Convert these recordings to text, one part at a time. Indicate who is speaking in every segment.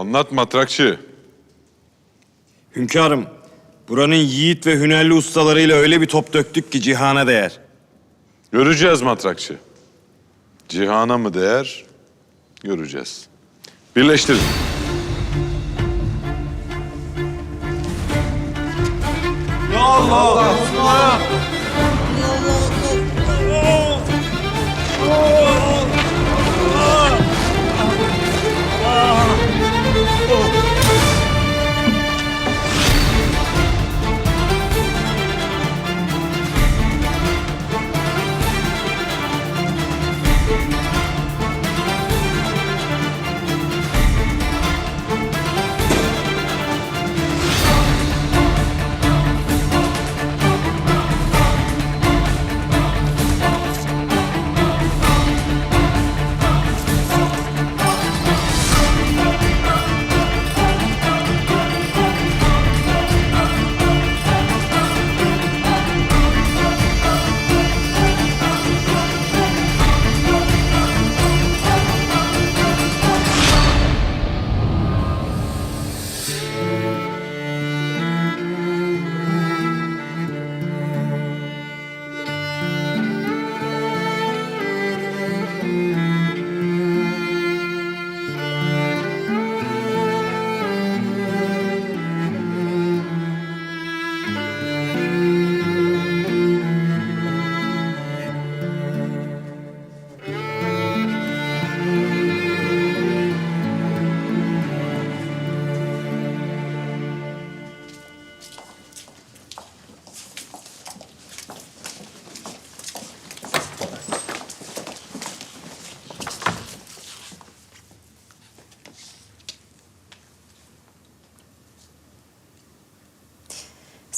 Speaker 1: Anlat matrakçı.
Speaker 2: Hünkârım, buranın yiğit ve hünerli ustalarıyla öyle bir top döktük ki cihana değer.
Speaker 1: Göreceğiz matrakçı. Cihana mı değer? Göreceğiz. Birleştirin.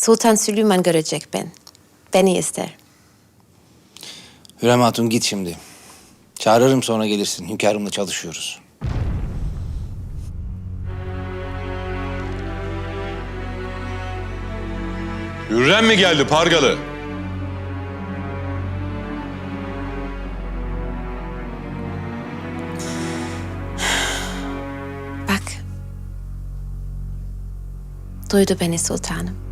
Speaker 3: Sultan Süleyman görecek ben. Beni ister.
Speaker 4: Hürrem Hatun git şimdi. Çağırırım sonra gelirsin. Hünkârımla çalışıyoruz.
Speaker 1: Hürrem mi geldi Pargalı?
Speaker 3: Bak. Duydu beni sultanım.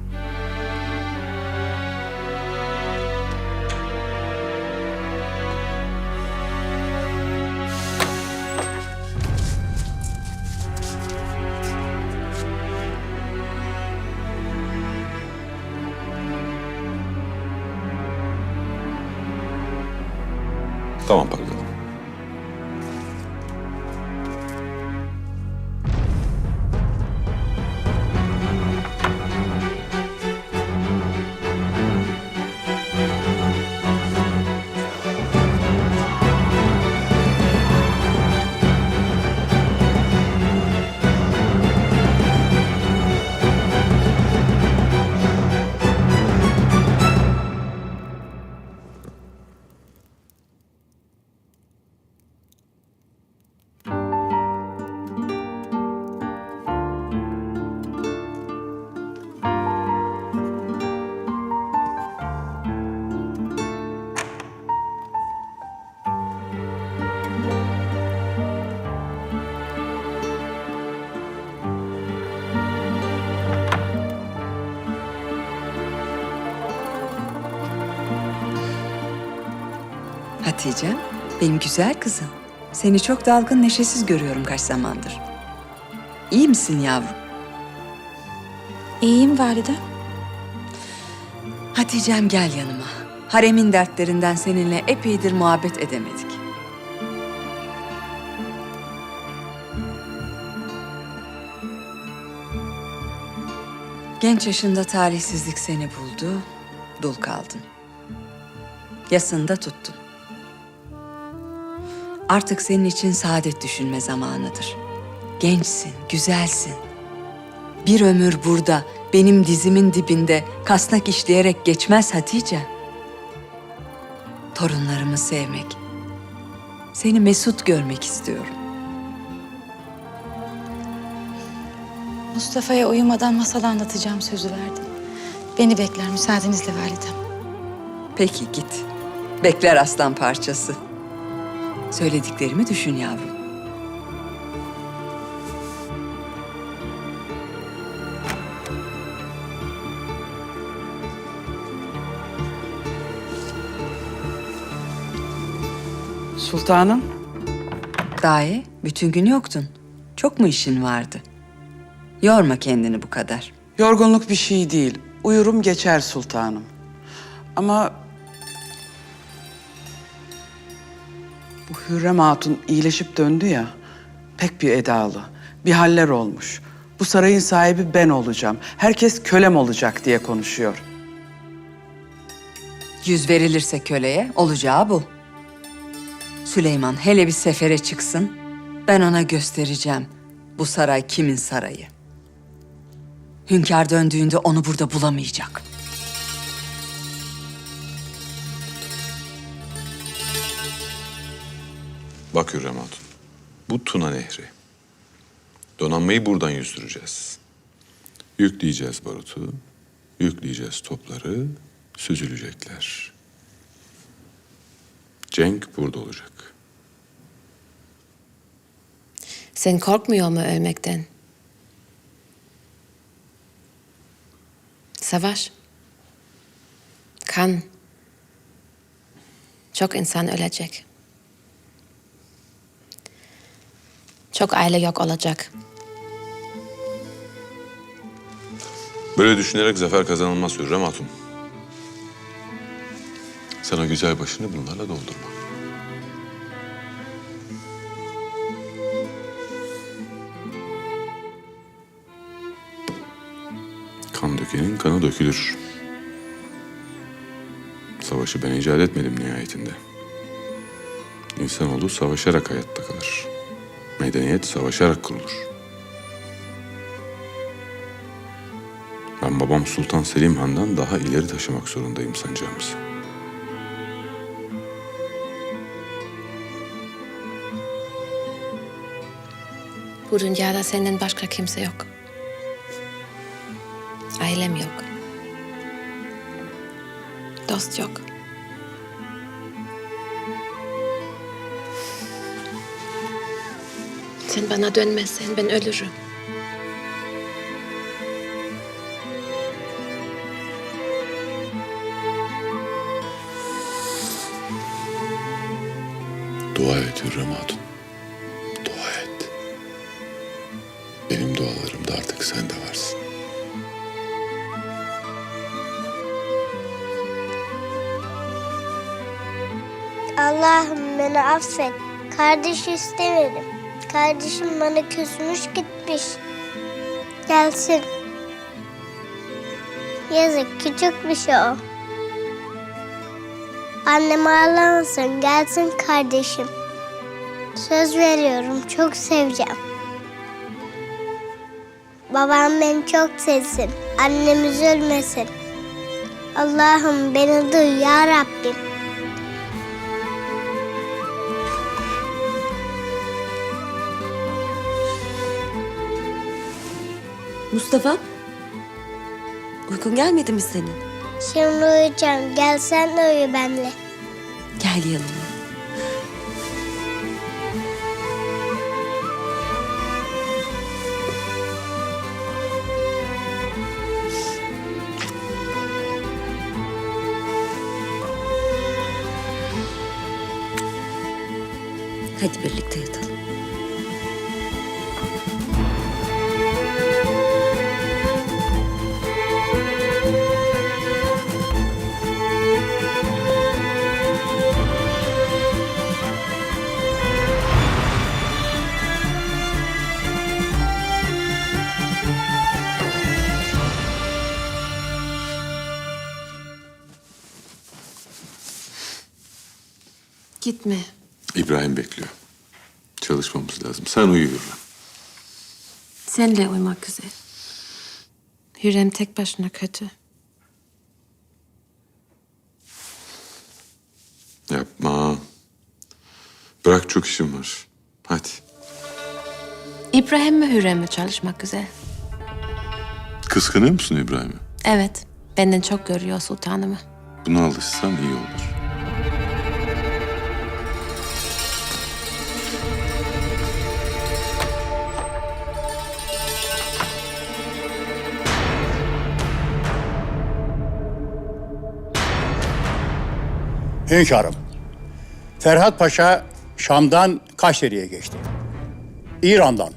Speaker 5: Hatice, benim güzel kızım. Seni çok dalgın, neşesiz görüyorum kaç zamandır. İyi misin yavrum?
Speaker 6: İyiyim valide.
Speaker 5: Hatice'm gel yanıma. Haremin dertlerinden seninle epeydir muhabbet edemedik. Genç yaşında talihsizlik seni buldu, dul kaldın. Yasında tuttun. Artık senin için saadet düşünme zamanıdır. Gençsin, güzelsin. Bir ömür burada, benim dizimin dibinde kasnak işleyerek geçmez Hatice. Torunlarımı sevmek, seni mesut görmek istiyorum.
Speaker 6: Mustafa'ya uyumadan masal anlatacağım sözü verdim. Beni bekler müsaadenizle validem.
Speaker 5: Peki git. Bekler aslan parçası. Söylediklerimi düşün yavrum.
Speaker 7: Sultanım.
Speaker 5: Dahi bütün gün yoktun. Çok mu işin vardı? Yorma kendini bu kadar.
Speaker 7: Yorgunluk bir şey değil. Uyurum geçer sultanım. Ama Bu Hürrem Hatun iyileşip döndü ya, pek bir edalı. Bir haller olmuş. Bu sarayın sahibi ben olacağım. Herkes kölem olacak diye konuşuyor.
Speaker 5: Yüz verilirse köleye olacağı bu. Süleyman hele bir sefere çıksın. Ben ona göstereceğim. Bu saray kimin sarayı? Hünkâr döndüğünde onu burada bulamayacak.
Speaker 1: Bak Hürrem Hatun. Bu Tuna Nehri. Donanmayı buradan yüzdüreceğiz. Yükleyeceğiz barutu. Yükleyeceğiz topları. Süzülecekler. Cenk burada olacak.
Speaker 3: Sen korkmuyor mu ölmekten? Savaş. Kan. Çok insan ölecek. Çok aile yok olacak.
Speaker 1: Böyle düşünerek zafer kazanılmaz Hürrem Hatun. Sana güzel başını bunlarla doldurma. Kan dökenin kanı dökülür. Savaşı ben icat etmedim nihayetinde. İnsanoğlu savaşarak hayatta kalır. Medeniyet savaşarak kurulur. Ben babam Sultan Selim Han'dan daha ileri taşımak zorundayım sancağımızı.
Speaker 3: Bu dünyada senden başka kimse yok. Ailem yok. Dost yok. Sen bana dönmezsen ben ölürüm.
Speaker 1: Dua et Hürrem Hatun. Dua et. Benim dualarımda artık sen de varsın.
Speaker 8: Allah'ım beni affet. Kardeş istemedim. Kardeşim bana küsmüş gitmiş. Gelsin. Yazık küçük bir şey o. Annem ağlamasın gelsin kardeşim. Söz veriyorum çok seveceğim. Babam beni çok sevsin. Annem üzülmesin. Allah'ım beni duy ya Rabbim.
Speaker 9: Mustafa, uykun gelmedi mi senin?
Speaker 8: Şimdi uyuyacağım. Gel sen de uyu benimle.
Speaker 9: Gel yanıma. Hadi birlikte
Speaker 3: Gitme.
Speaker 1: İbrahim bekliyor. Çalışmamız lazım. Sen uyu Hürrem.
Speaker 3: Senle uyumak güzel. Hürrem tek başına kötü.
Speaker 1: Yapma. Bırak çok işim var. Hadi.
Speaker 3: İbrahim mi Hürrem mi çalışmak güzel?
Speaker 1: Kıskanıyor musun İbrahim'i?
Speaker 3: Evet. Benden çok görüyor sultanımı.
Speaker 1: Buna alışsan iyi olur.
Speaker 10: Hünkârım, Ferhat Paşa Şam'dan Kayseri'ye geçti. İran'dan,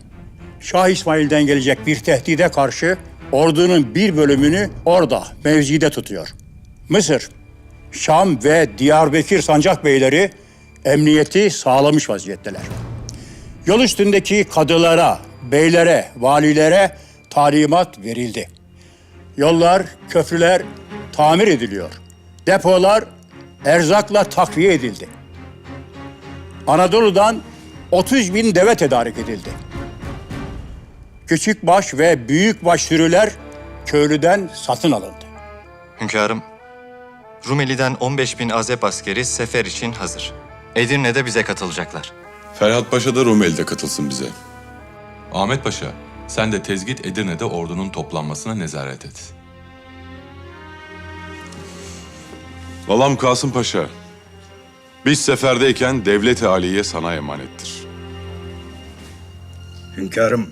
Speaker 10: Şah İsmail'den gelecek bir tehdide karşı ordunun bir bölümünü orada mevzide tutuyor. Mısır, Şam ve Diyarbakır sancak beyleri emniyeti sağlamış vaziyetteler. Yol üstündeki kadılara, beylere, valilere talimat verildi. Yollar, köprüler tamir ediliyor. Depolar erzakla takviye edildi. Anadolu'dan 30 bin deve tedarik edildi. Küçük baş ve büyük baş sürüler köylüden satın alındı.
Speaker 11: Hünkârım, Rumeli'den 15 bin Azep askeri sefer için hazır. Edirne'de bize katılacaklar.
Speaker 1: Ferhat Paşa da Rumeli'de katılsın bize.
Speaker 12: Ahmet Paşa, sen de tezgit Edirne'de ordunun toplanmasına nezaret et.
Speaker 1: Valam Kasım Paşa. Biz seferdeyken devlet-i aliye sana emanettir.
Speaker 13: Hünkârım,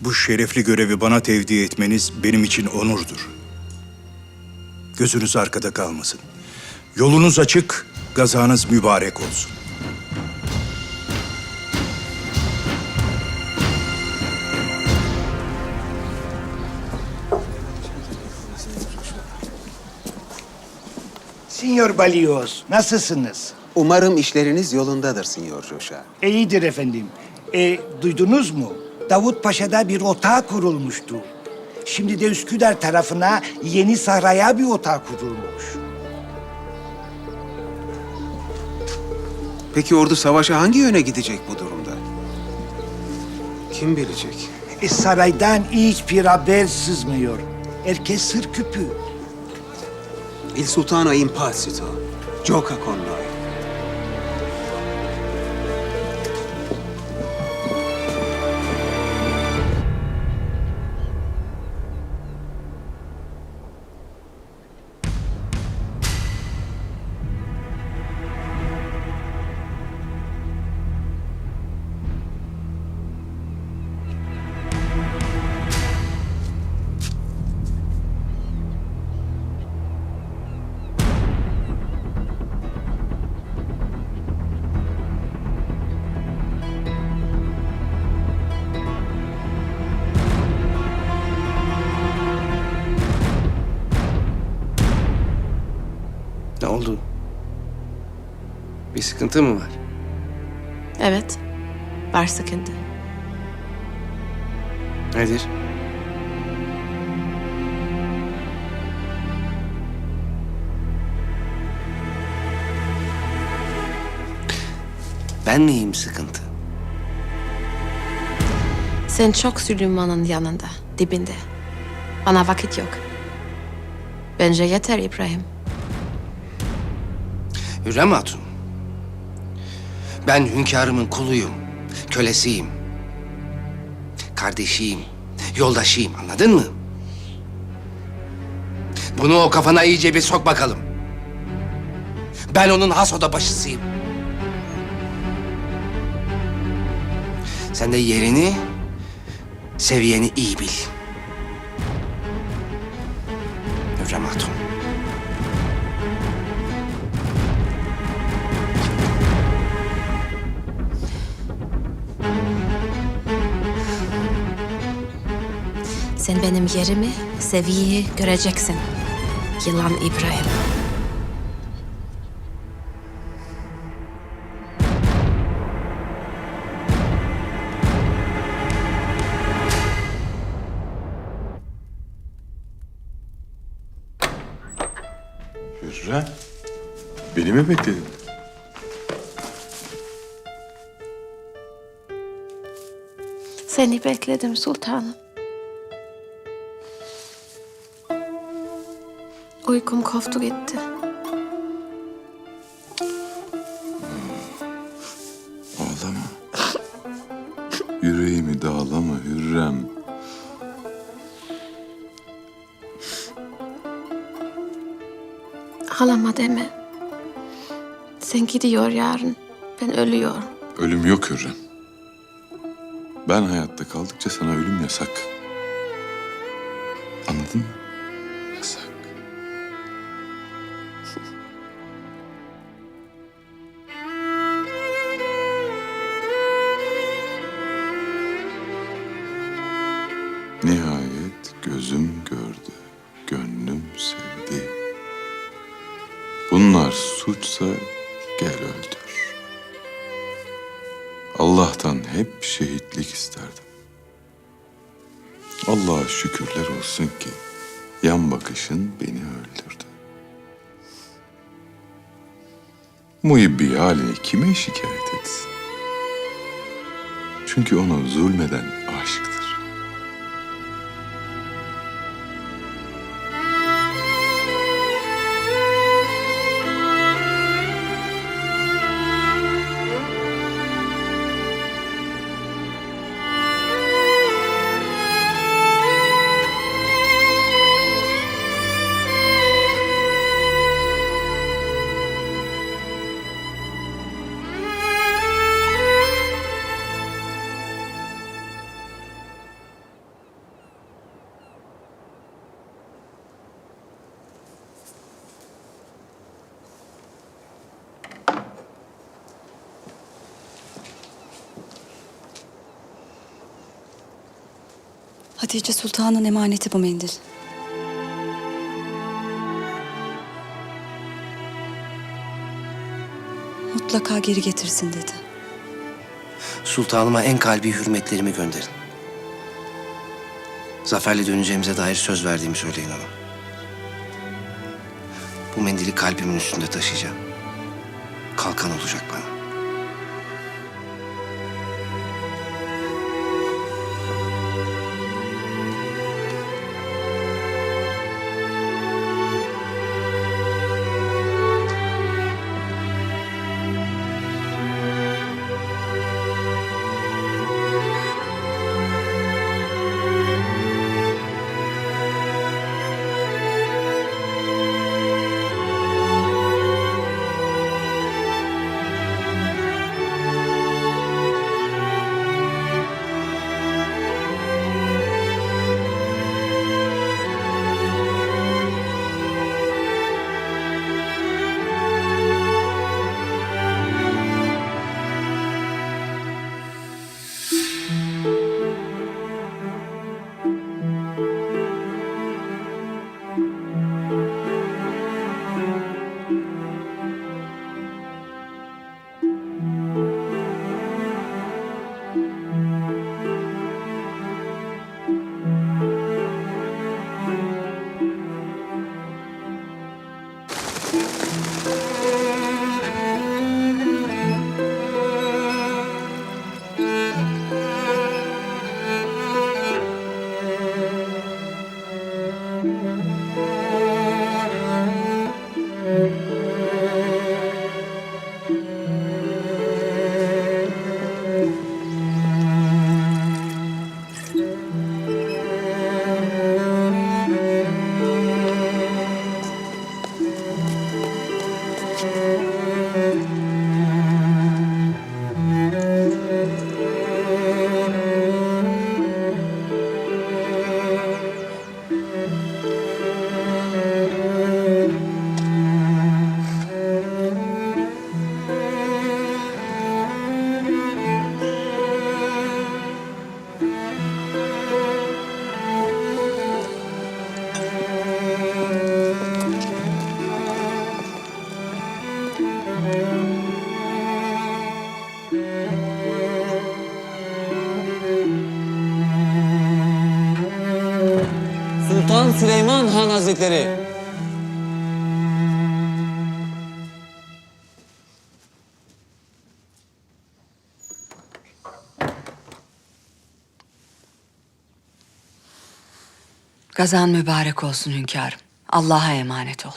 Speaker 13: bu şerefli görevi bana tevdi etmeniz benim için onurdur. Gözünüz arkada kalmasın. Yolunuz açık, gazanız mübarek olsun.
Speaker 14: Sinyor Balios, nasılsınız?
Speaker 15: Umarım işleriniz yolundadır Sinyor Joşa.
Speaker 14: İyidir efendim. E, duydunuz mu? Davut Paşa'da bir otağı kurulmuştu. Şimdi de Üsküdar tarafına Yeni Saray'a bir otağı kurulmuş.
Speaker 15: Peki ordu savaşa hangi yöne gidecek bu durumda? Kim bilecek?
Speaker 14: E, saraydan hiçbir haber sızmıyor. Herkes sır küpü.
Speaker 15: Il sultano è impassito. Gioca con noi.
Speaker 4: Sıkıntı mı var?
Speaker 3: Evet, var sıkıntı.
Speaker 4: Nedir? Ben miyim sıkıntı?
Speaker 3: Sen çok Süleyman'ın yanında, dibinde. Bana vakit yok. Bence yeter İbrahim.
Speaker 4: Hürrem Hatun. Ben hünkârımın kuluyum, kölesiyim. Kardeşiyim, yoldaşıyım anladın mı? Bunu o kafana iyice bir sok bakalım. Ben onun has oda başısıyım. Sen de yerini, seviyeni iyi bil. Hürrem Hatun.
Speaker 3: Sen benim yerimi, seviyeyi göreceksin. Yılan İbrahim.
Speaker 1: Hürrem. Beni mi bekledin?
Speaker 3: Seni bekledim sultanım. Uykum koptu gitti.
Speaker 1: Ağlama. Yüreğimi dağlama Hürrem.
Speaker 3: Ağlama deme. Sen gidiyor yarın. Ben ölüyorum.
Speaker 1: Ölüm yok Hürrem. Ben hayatta kaldıkça sana ölüm yasak. Anladın mı? Allah'a şükürler olsun ki yan bakışın beni öldürdü. Muhibbi halini kime şikayet etsin? Çünkü ona zulmeden aşıktır.
Speaker 6: Hatice Sultan'ın emaneti bu mendil. Mutlaka geri getirsin dedi.
Speaker 4: Sultanıma en kalbi hürmetlerimi gönderin. Zaferle döneceğimize dair söz verdiğimi söyleyin ona. Bu mendili kalbimin üstünde taşıyacağım. Kalkan olacak bana.
Speaker 16: Hazretleri.
Speaker 5: Gazan mübarek olsun hünkârım. Allah'a emanet ol.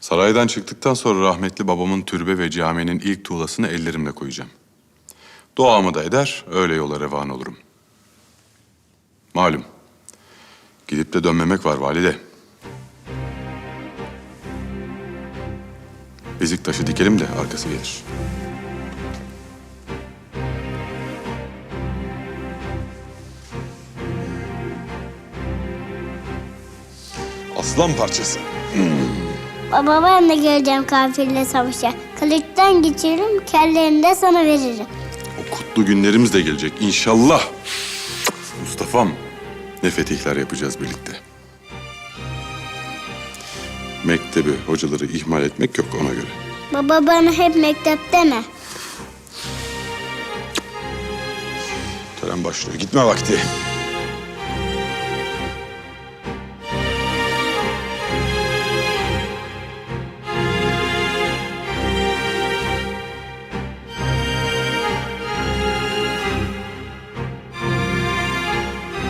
Speaker 1: Saraydan çıktıktan sonra rahmetli babamın türbe ve caminin ilk tuğlasını ellerimle koyacağım. Duamı da eder, öyle yola revan olurum. Malum, gidip de dönmemek var valide. Bezik taşı dikelim de arkası gelir. Aslan parçası.
Speaker 8: Baba ben de geleceğim kafirle savaşa. Kılıçtan geçiririm, kellerini de sana veririm.
Speaker 1: O kutlu günlerimiz de gelecek inşallah. Mustafa'm,
Speaker 17: ne fetihler yapacağız birlikte. Mektebi, hocaları ihmal etmek yok ona göre.
Speaker 8: Baba bana hep mektepte mi?
Speaker 17: Tören başlıyor. Gitme vakti.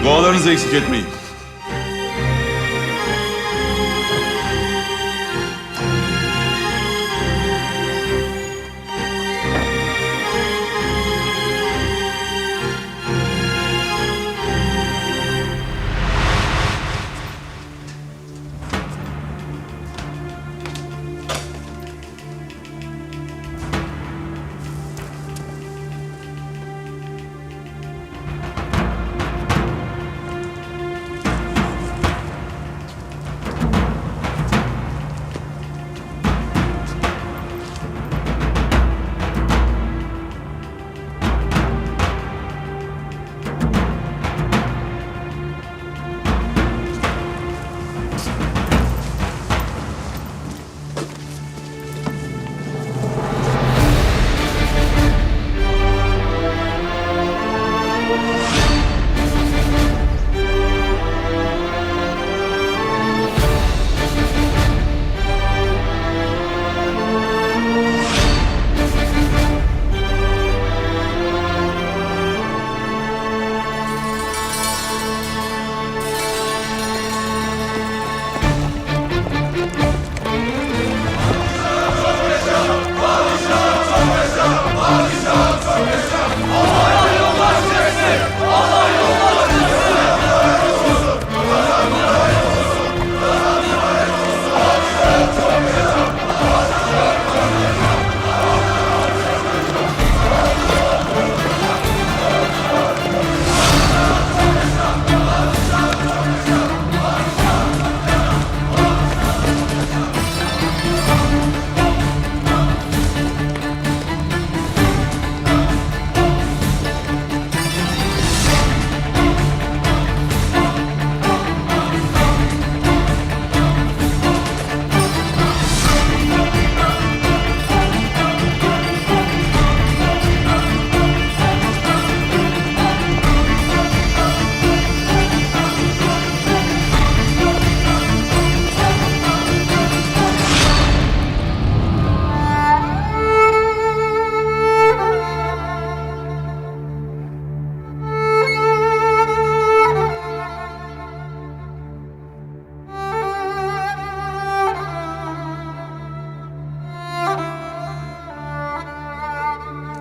Speaker 17: Dualarınızı eksik etmeyin.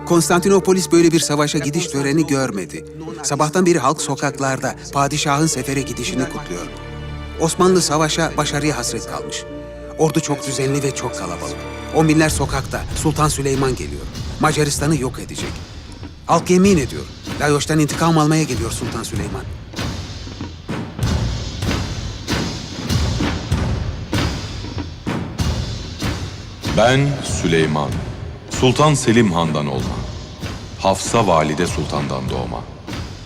Speaker 15: Konstantinopolis böyle bir savaşa gidiş töreni görmedi. Sabahtan beri halk sokaklarda padişahın sefere gidişini kutluyor. Osmanlı savaşa başarıya hasret kalmış. Ordu çok düzenli ve çok kalabalık. On binler sokakta. Sultan Süleyman geliyor. Macaristan'ı yok edecek. Halk yemin ediyor. Layoş'tan intikam almaya geliyor Sultan Süleyman.
Speaker 1: Ben Süleyman, Sultan Selim Han'dan olma. Hafsa Valide Sultan'dan doğma.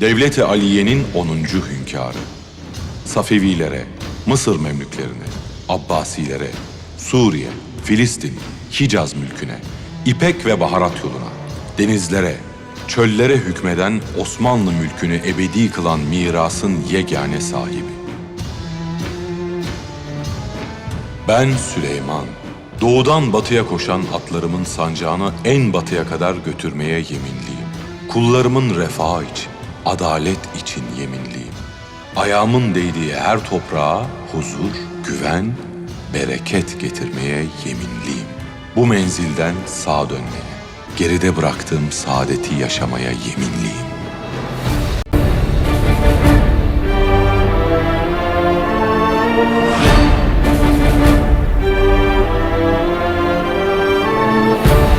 Speaker 1: Devleti Aliye'nin 10. hünkârı. Safevilere, Mısır memlüklerine, Abbasilere, Suriye, Filistin, Hicaz mülküne, İpek ve baharat yoluna, denizlere, çöllere hükmeden Osmanlı mülkünü ebedi kılan mirasın yegane sahibi. Ben Süleyman, doğudan batıya koşan atlarımın sancağını en batıya kadar götürmeye yeminliyim. Kullarımın refahı için, adalet için yeminliyim. Ayağımın değdiği her toprağa huzur, güven, bereket getirmeye yeminliyim. Bu menzilden sağa dönmeye, geride bıraktığım saadeti yaşamaya yeminliyim.